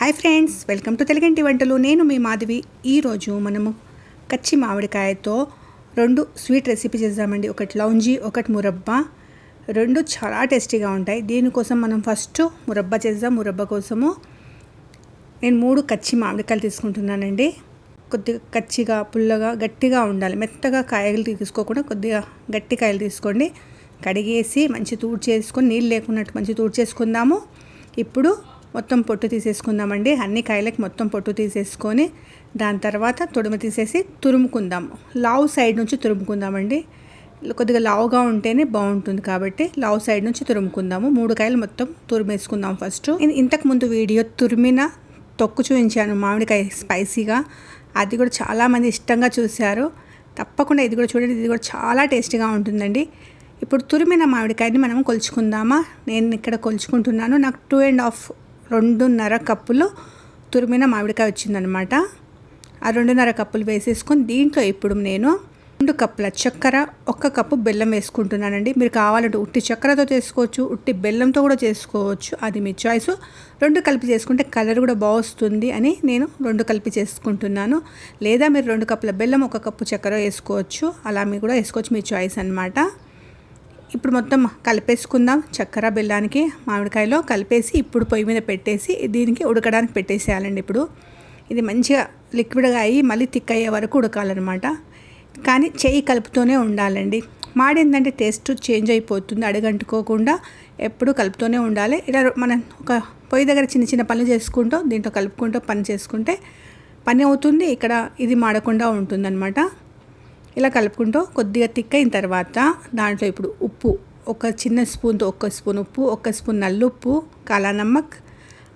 Hi friends welcome to తెలుగంటి వంటలు. నేను మీ మాధవి. ఈరోజు మనము కచ్చి మామిడికాయతో రెండు స్వీట్ రెసిపీ చేద్దామండి. ఒకటి లౌంజీ ఒకటి మురబ్బా. రెండు చాలా టేస్టీగా ఉంటాయి. దీనికోసం మనం ఫస్ట్ మురబ్బా చేద్దాం. మురబ్బా కోసము నేను మూడు కచ్చి మామిడికాయలు తీసుకుంటున్నానండి. కొద్దిగా కచ్చిగా పుల్లగా గట్టిగా ఉండాలి. మెత్తగా కాయలు తీసుకోకుండా కొద్దిగా గట్టి కాయలు తీసుకోండి. కడిగేసి మంచి తూడు చేసుకొని నీళ్ళు లేకున్నట్టు మంచి తూడు చేసుకుందాము ఇప్పుడు మొత్తం పొట్టు తీసేసుకుందామండి. అన్ని కాయలకి మొత్తం పొట్టు తీసేసుకొని దాని తర్వాత తొడుము తీసేసి తురుముకుందాము లావు సైడ్ నుంచి తురుముకుందామండి. కొద్దిగా లావుగా ఉంటేనే బాగుంటుంది కాబట్టి లావు సైడ్ నుంచి తురుముకుందాము. మూడు కాయలు మొత్తం తురిమేసుకుందాం ఫస్ట్. నేను ఇంతకు ముందు వీడియో తురిమిన తొక్కు చూపించాను మామిడికాయ స్పైసీగా. అది కూడా చాలామంది ఇష్టంగా చూశారు. తప్పకుండా ఇది కూడా చూడండి. ఇది కూడా చాలా టేస్టీగా ఉంటుందండి. ఇప్పుడు తురిమిన మామిడికాయని మనం కొలుచుకుందామా? నేను ఇక్కడ కొలుచుకుంటున్నాను. నాకు టూ అండ్ హాఫ్ రెండున్నర కప్పులు తురిమిన మామిడికాయ వచ్చిందనమాట. ఆ రెండున్నర కప్పులు వేసేసుకొని దీంట్లో ఇప్పుడు నేను రెండు కప్పుల చక్కెర ఒక్క కప్పు బెల్లం వేసుకుంటున్నానండి. మీరు కావాలంటే ఉట్టి చక్కెరతో చేసుకోవచ్చు ఉట్టి బెల్లంతో కూడా చేసుకోవచ్చు. అది మీ చాయిస్ రెండు కలిపి చేసుకుంటే కలర్ కూడా బాగుస్తుంది అని నేను రెండు కలిపి చేసుకుంటున్నాను. లేదా మీరు రెండు కప్పుల బెల్లం ఒక కప్పు చక్కెర వేసుకోవచ్చు. అలా మీరు కూడా వేసుకోవచ్చు మీ చాయిస్ అనమాట ఇప్పుడు మొత్తం కలిపేసుకుందాం చక్కెర బెల్లానికి మామిడికాయలో కలిపేసి ఇప్పుడు పొయ్యి మీద పెట్టేసి దీనికి ఉడకడానికి పెట్టేసేయాలండి ఇప్పుడు. ఇది మంచిగా లిక్విడ్గా అయ్యి మళ్ళీ థిక్ అయ్యే వరకు ఉడకాలన్నమాట. కానీ చెయ్యి కలుపుతూనే ఉండాలండి. మాడేందంటే టేస్ట్ చేంజ్ అయిపోతుంది అడగంటుకోకుండా ఎప్పుడు కలుపుతూనే ఉండాలి. ఇలా మనం ఒక పొయ్యి దగ్గర చిన్న చిన్న పనులు చేసుకుంటూ దీంట్లో కలుపుకుంటూ పని చేసుకుంటే పని అవుతుంది. ఇక్కడ ఇది మాడకుండా ఉంటుందన్నమాట. ఇలా కలుపుకుంటూ కొద్దిగా థిక్ అయిన తర్వాత దాంట్లో ఇప్పుడు ఉప్పు ఒక చిన్న స్పూన్తో ఒక్క స్పూన్ ఉప్పు ఒక్క స్పూన్ నల్లుప్పు కాలా నమ్మక్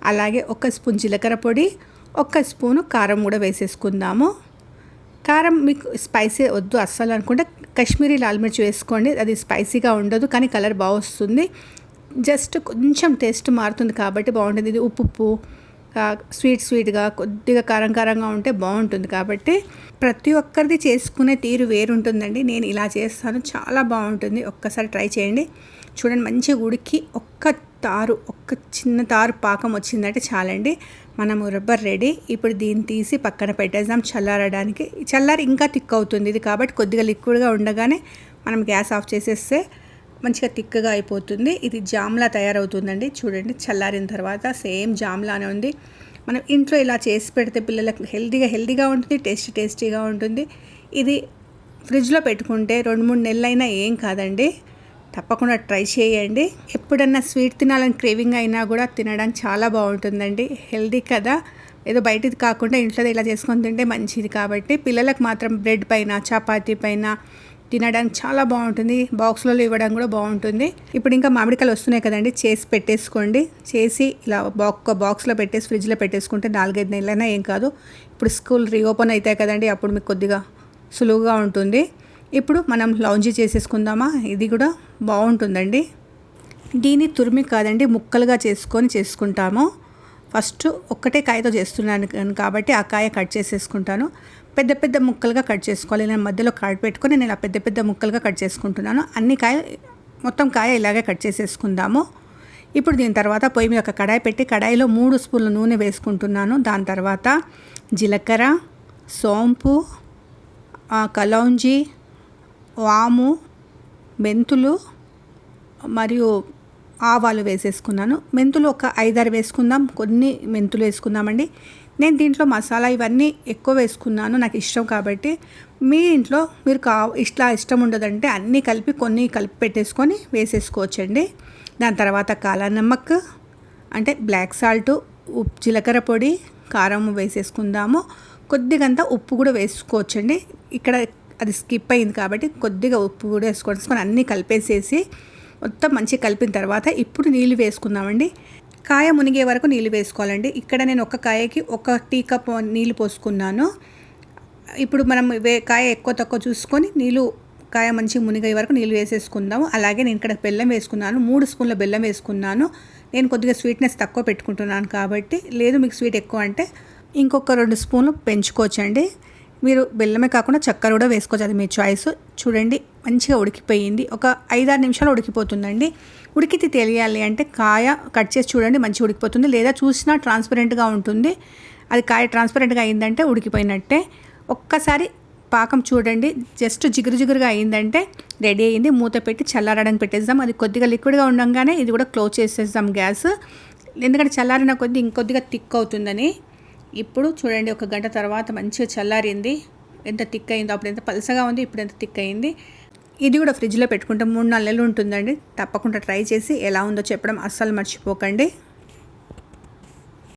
అలాగే ఒక స్పూన్ జీలకర్ర పొడి ఒక్క స్పూను కారం కూడా వేసేసుకుందాము. కారం మీకు స్పైసీ వద్దు అస్సలు అనుకుంటే కాశ్మీరీ లాల్ మిర్చి వేసుకోండి అది స్పైసీగా ఉండదు కానీ కలర్ బాగా వస్తుంది జస్ట్ కొంచెం టేస్ట్ మారుతుంది కాబట్టి బాగుంటుంది. ఇది ఉప్పు ఉప్పు స్వీట్ స్వీట్గా కొద్దిగా కారం కారంగా ఉంటే బాగుంటుంది. కాబట్టి ప్రతి ఒక్కరిది చేసుకునే తీరు వేరుంటుందండి. నేను ఇలా చేస్తాను. చాలా బాగుంటుంది. ఒక్కసారి ట్రై చేయండి. చూడండి మంచిగా ఉడికి ఒక్క తారు ఒక్క చిన్న తారు పాకం వచ్చిందంటే చాలండి. మనము రబ్బర్ రెడీ ఇప్పుడు దీన్ని తీసి పక్కన పెట్టేద్దాం. చల్లారడానికి. చల్లారి ఇంకా థిక్ అవుతుంది ఇది. కాబట్టి కొద్దిగా లిక్విడ్గా ఉండగానే మనం గ్యాస్ ఆఫ్ చేసేస్తే మంచిగా థిక్గా అయిపోతుంది. ఇది జామ్లా తయారవుతుందండి. చూడండి చల్లారిన తర్వాత సేమ్ జామ్లానే ఉంది. మనం ఇంట్లో ఇలా చేసి పెడితే పిల్లలకు హెల్తీగా హెల్తీగా ఉంటుంది టేస్టీ టేస్టీగా ఉంటుంది. ఇది ఫ్రిడ్జ్లో పెట్టుకుంటే రెండు మూడు నెలలైనా ఏం కాదండి. తప్పకుండా ట్రై చేయండి. ఎప్పుడన్నా స్వీట్ తినాలని క్రేవింగ్ అయినా కూడా తినడానికి చాలా బాగుంటుందండి. హెల్దీ కదా. ఏదో బయటిది కాకుండా ఇంట్లో ఇలా చేసుకొని తింటే మంచిది కాబట్టి పిల్లలకు మాత్రం బ్రెడ్ పైన చపాతీ పైన తినడానికి చాలా బాగుంటుంది. బాక్స్లలో ఇవ్వడం కూడా బాగుంటుంది. ఇప్పుడు ఇంకా మామిడికాయలు వస్తున్నాయి కదండి. చేసి పెట్టేసుకోండి. చేసి ఇలా బాక్ బాక్స్లో పెట్టేసి ఫ్రిడ్జ్లో పెట్టేసుకుంటే నాలుగైదు నెలలైనా ఏం కాదు. ఇప్పుడు స్కూల్ రీఓపెన్ అవుతాయి కదండి. అప్పుడు మీకు కొద్దిగా సులువుగా ఉంటుంది. ఇప్పుడు మనం లౌంజీ చేసేసుకుందామా? ఇది కూడా బాగుంటుందండి. దీన్ని తురిమి కాదండి ముక్కలుగా చేసుకొని చేసుకుంటాము. ఫస్ట్ ఒక్కటే కాయతో చేస్తున్నాను కాబట్టి ఆ కాయ కట్ చేసేసుకుంటాను. పెద్ద పెద్ద ముక్కలుగా కట్ చేసుకోవాలి. నేను మధ్యలో కాడ్ పెట్టుకొని నేను ఆ పెద్ద పెద్ద ముక్కలుగా కట్ చేసుకుంటున్నాను. అన్ని కాయ మొత్తం కాయ ఇలాగే కట్ చేసేసుకుందాము. ఇప్పుడు దీని తర్వాత పొయ్యి మీద ఒక కడాయి పెట్టి కడాయిలో మూడు స్పూన్ల నూనె వేసుకుంటున్నాను. దాని తర్వాత జీలకర్ర సోంపు కలౌంజి వాము మెంతులు మరియు ఆవాలు వేసేసుకున్నాను. మెంతులు ఒక ఐదారు వేసుకుందాం. కొన్ని మెంతులు వేసుకుందామండి. నేను దీంట్లో మసాలా ఇవన్నీ ఎక్కువ వేసుకున్నాను. నాకు ఇష్టం కాబట్టి మీ ఇంట్లో మీరు కా ఇట్లా ఇష్టం ఉండదంటే అన్నీ కలిపి కొన్ని కలిపి పెట్టేసుకొని వేసేసుకోవచ్చండి. దాని తర్వాత కాలా నమ్మక్ అంటే బ్లాక్ సాల్ట్ ఉప్పు జీలకర్ర పొడి కారం వేసేసుకుందాము. కొద్దిగంత ఉప్పు కూడా వేసుకోవచ్చండి. ఇక్కడ అది స్కిప్ అయింది కాబట్టి కొద్దిగా ఉప్పు కూడా వేసుకొని అన్నీ కలిపేసేసి మొత్తం మంచిగా కలిపిన తర్వాత ఇప్పుడు నీళ్ళు వేసుకుందామండి. కాయ మునిగే వరకు నీళ్ళు వేసుకోవాలండి. ఇక్కడ నేను ఒక కాయకి ఒక టీ కప్ నీళ్ళు పోసుకున్నాను. ఇప్పుడు మనం వే కాయ ఎక్కువ తక్కువ చూసుకొని నీళ్ళు కాయ మంచి మునిగే వరకు నీళ్ళు వేసేసుకుందాము. అలాగే నేను ఇక్కడ బెల్లం వేసుకున్నాను. మూడు స్పూన్ల బెల్లం వేసుకున్నాను. నేను కొద్దిగా స్వీట్నెస్ తక్కువ పెట్టుకుంటున్నాను కాబట్టి. లేదు మీకు స్వీట్ ఎక్కువ అంటే ఇంకొక రెండు స్పూన్లు పెంచుకోవచ్చండి. మీరు బెల్లమే కాకుండా చక్కెర కూడా వేసుకోవచ్చు. అది మీ చాయిస్ చూడండి మంచిగా ఉడికిపోయింది. ఒక ఐదారు నిమిషాలు ఉడికిపోతుందండి. ఉడికితే తెలియాలి అంటే కాయ కట్ చేసి చూడండి మంచిగా ఉడికిపోతుంది. లేదా చూసినా ట్రాన్స్పరెంట్గా ఉంటుంది. అది కాయ ట్రాన్స్పరెంట్గా అయిందంటే ఉడికిపోయినట్టే. ఒక్కసారి పాకం చూడండి. జస్ట్ జిగురు జిగురుగా అయిందంటే రెడీ అయింది మూత పెట్టి చల్లారడానికి పెట్టేద్దాం. అది కొద్దిగా లిక్విడ్గా ఉండగానే ఇది కూడా క్లోజ్ చేసేద్దాం గ్యాస్. ఎందుకంటే చల్లారిన కొద్ది ఇంకొద్దిగా థిక్ అవుతుందని. ఇప్పుడు చూడండి ఒక గంట తర్వాత మంచిగా చల్లారింది. ఎంత థిక్ అయిందో అప్పుడు ఎంత పలసగా ఉంది ఇప్పుడు ఎంత థిక్ అయింది. ఇది కూడా ఫ్రిడ్జ్లో పెట్టుకుంటే మూడు నాలుగు నెలలు ఉంటుందండి. తప్పకుండా ట్రై చేసి ఎలా ఉందో చెప్పడం అస్సలు మర్చిపోకండి.